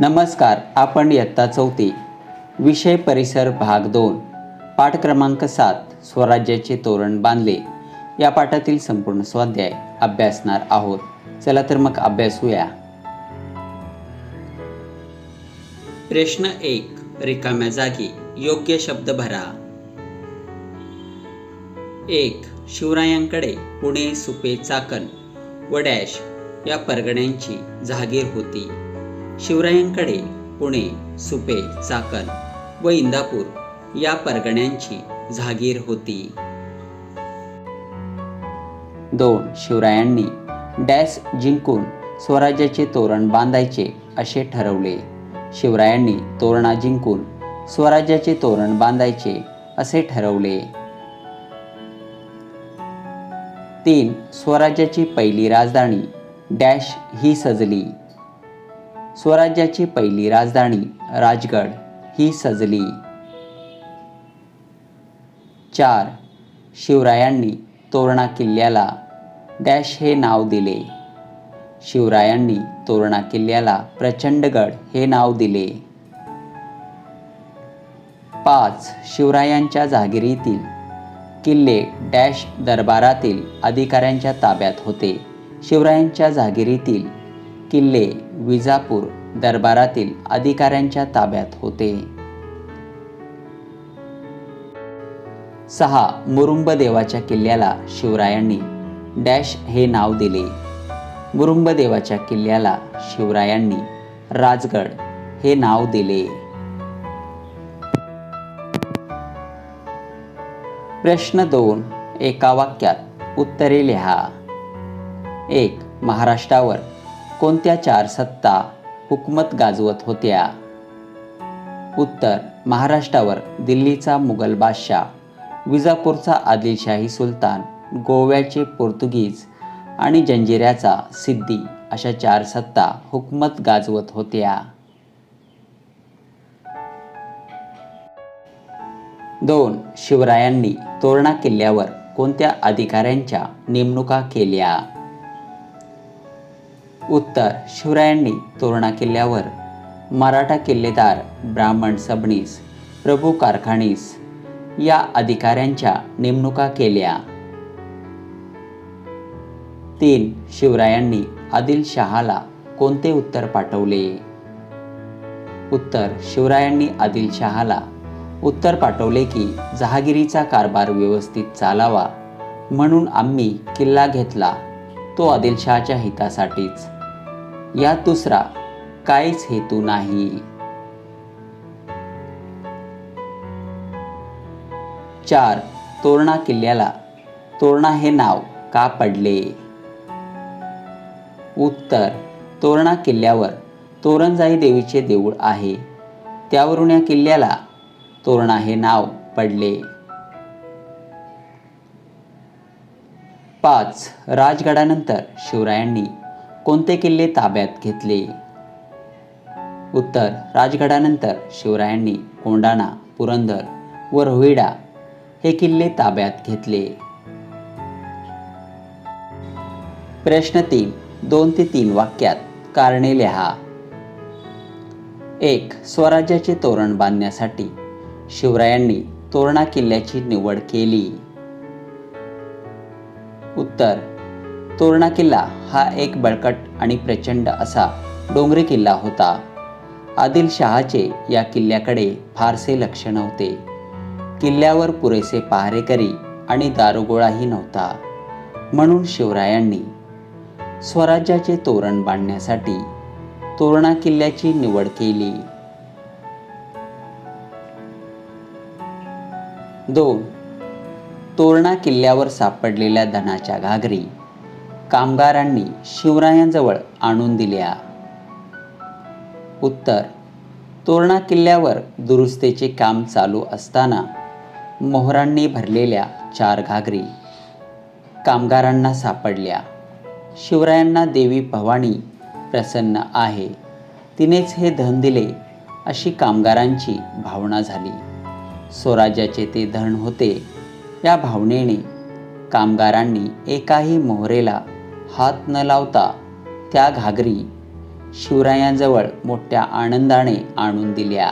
नमस्कार आपण इयत्ता चौथी विषय परिसर भाग दोन पाठ क्रमांक सात स्वराज्याचे तोरण बांधले. या पाठातील संपूर्ण स्वाध्याय अभ्यासणार आहोत. चला तर मग अभ्यासूया. प्रश्न एक रिकाम्या जागी योग्य शब्द भरा. एक शिवरायांकडे पुणे सुपे चाकण व डॅश या परगण्यांची जहागीर होती. शिवरायांकडे पुणे सुपे चाकण व इंदापूर या परगण्यांची जागीर होती. दोन शिवरायांनी डॅश जिंकून स्वराज्याचे तोरण बांधायचे असे ठरवले. शिवरायांनी तोरणा जिंकून स्वराज्याचे तोरण बांधायचे असे ठरवले. तीन स्वराज्याची पहिली राजधानी डॅश ही सजली. स्वराज्याची पहिली राजधानी राजगड ही सजली. चार. शिवरायांनी तोरणा किल्ल्याला डॅश हे नाव दिले. शिवरायांनी तोरणा किल्ल्याला प्रचंडगड हे नाव दिले. पाच. शिवरायांच्या जागिरीतील किल्ले डॅश दरबारातील अधिकाऱ्यांच्या ताब्यात होते. शिवरायांच्या जागिरीतील किल्ले विजापूर दरबारातील अधिकाऱ्यांच्या ताब्यात होते. सहा मुरुंबदेवाच्या किल्ल्याला शिवरायांनी डॅश हे नाव दिले. मुरुंबदेवाच्या किल्ल्याला शिवरायांनी राजगड हे नाव दिले. प्रश्न दोन एका वाक्यात उत्तरे लिहा. एक महाराष्ट्रावर कोणत्या चार सत्ता हुकमत गाजवत होत्या? उत्तर महाराष्ट्रावर दिल्लीचा मुघल बादशाह विजापूरचा आदिलशाही सुलतान गोव्याचे पोर्तुगीज आणि जंजिऱ्याचा सिद्दी अशा चार सत्ता हुकमत गाजवत होत्या. दोन शिवरायांनी तोरणा किल्ल्यावर कोणत्या अधिकाऱ्यांच्या नेमणुका केल्या? उत्तर शिवरायांनी तोरणा किल्ल्यावर मराठा किल्लेदार ब्राह्मण सबनीस प्रभू कारखानीस या अधिकाऱ्यांच्या नेमणुका केल्या. तीन शिवरायांनी आदिलशहाला कोणते उत्तर पाठवले? उत्तर शिवरायांनी आदिलशहाला उत्तर पाठवले की जहागिरीचा कारभार व्यवस्थित चालावा म्हणून आम्ही किल्ला घेतला तो आदिलशहाच्या हितासाठीच. यात दुसरा काहीच हेतू नाही. चार तोरणा किल्ल्याला तोरणा हे नाव का पडले? उत्तर तोरणा किल्ल्यावर तोरणजाई देवीचे देऊळ आहे. त्यावरून या किल्ल्याला तोरणा हे नाव पडले. पाच राजगडानंतर शिवरायांनी कोणते किल्ले ताब्यात घेतले? उत्तर राजगडानंतर शिवरायांनी कोंडाणा पुरंदर व रोहिडा हे किल्ले ताब्यात घेतले. प्रश्न तीन दोन ते तीन वाक्यात कारणे लिहा. एक स्वराज्याचे तोरण बांधण्यासाठी शिवरायांनी तोरणा किल्ल्याची निवड केली. उत्तर तोरणा किल्ला हा एक बळकट आणि प्रचंड असा डोंगरी किल्ला होता. आदिलशहाचे या किल्ल्याकडे फारसे लक्ष नव्हते. किल्ल्यावर पुरेसे पहारेकरी आणि दारुगोळाही नव्हता. म्हणून शिवरायांनी स्वराज्याचे तोरण बांधण्यासाठी तोरणा किल्ल्याची निवड केली. दोन. तोरणा किल्ल्यावर सापडलेल्या धनाच्या घागरी कामगारांनी शिवरायांजवळ आणून दिल्या. उत्तर तोरणा किल्ल्यावर दुरुस्तीचे काम चालू असताना मोहरांनी भरलेल्या चार घागरी कामगारांना सापडल्या. शिवरायांना देवी भवानी प्रसन्न आहे. तिनेच हे धन दिले अशी कामगारांची भावना झाली. स्वराज्याचे ते धन होते. या भावनेने कामगारांनी एकाही मोहरेला हात न लावता त्या घागरी शिवरायांजवळ मोठ्या आनंदाने आणून दिल्या.